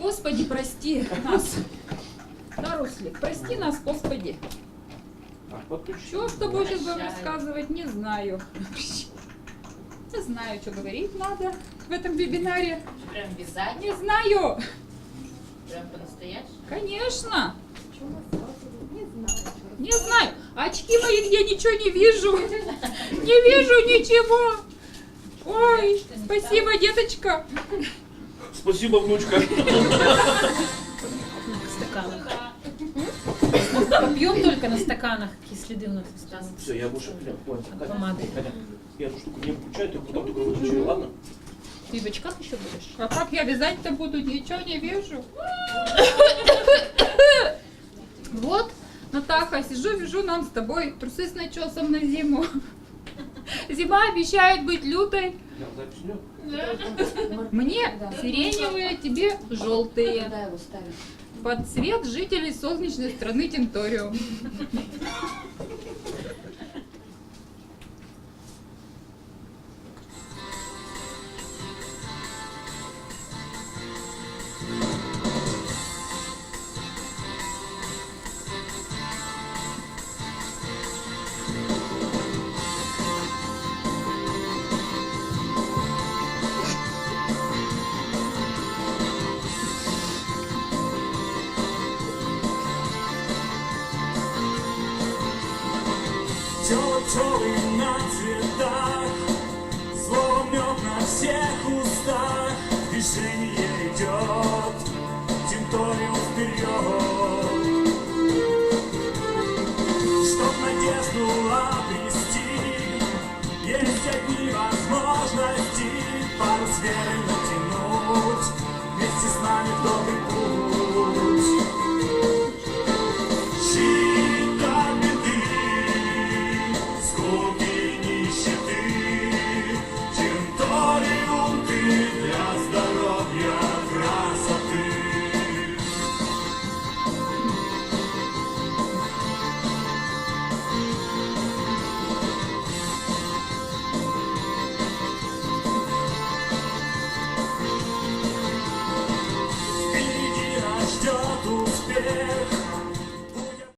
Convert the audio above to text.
Господи, прости нас. Да, Руслик, прости нас, Господи. Что с тобой сейчас будем рассказывать, не знаю. Не знаю, что говорить надо в этом вебинаре. Прям вязать, Не знаю. прям по-настоящему. Конечно. Что? Не знаю. Не знаю. Очки мои где ничего не вижу. Не вижу ничего. Ой, спасибо, деточка. Спасибо, внучка. стаканах. Пьем только на стаканах, какие следы у нас останутся. Все, я больше прям понял. От помады. Катя, Я эту штуку не включаю, ты потом только выключи, ладно? Ты в очках еще будешь? А как я вязать-то буду? Ничего не вижу. Вот, Натаха, сижу, вяжу нам с тобой трусы с начесом на зиму. Зима обещает быть лютой. Мне сиреневые, тебе желтые. Под цвет жителей солнечной страны Тело на цветах, слово мед на всех устах, движение идет, тинториум вперед.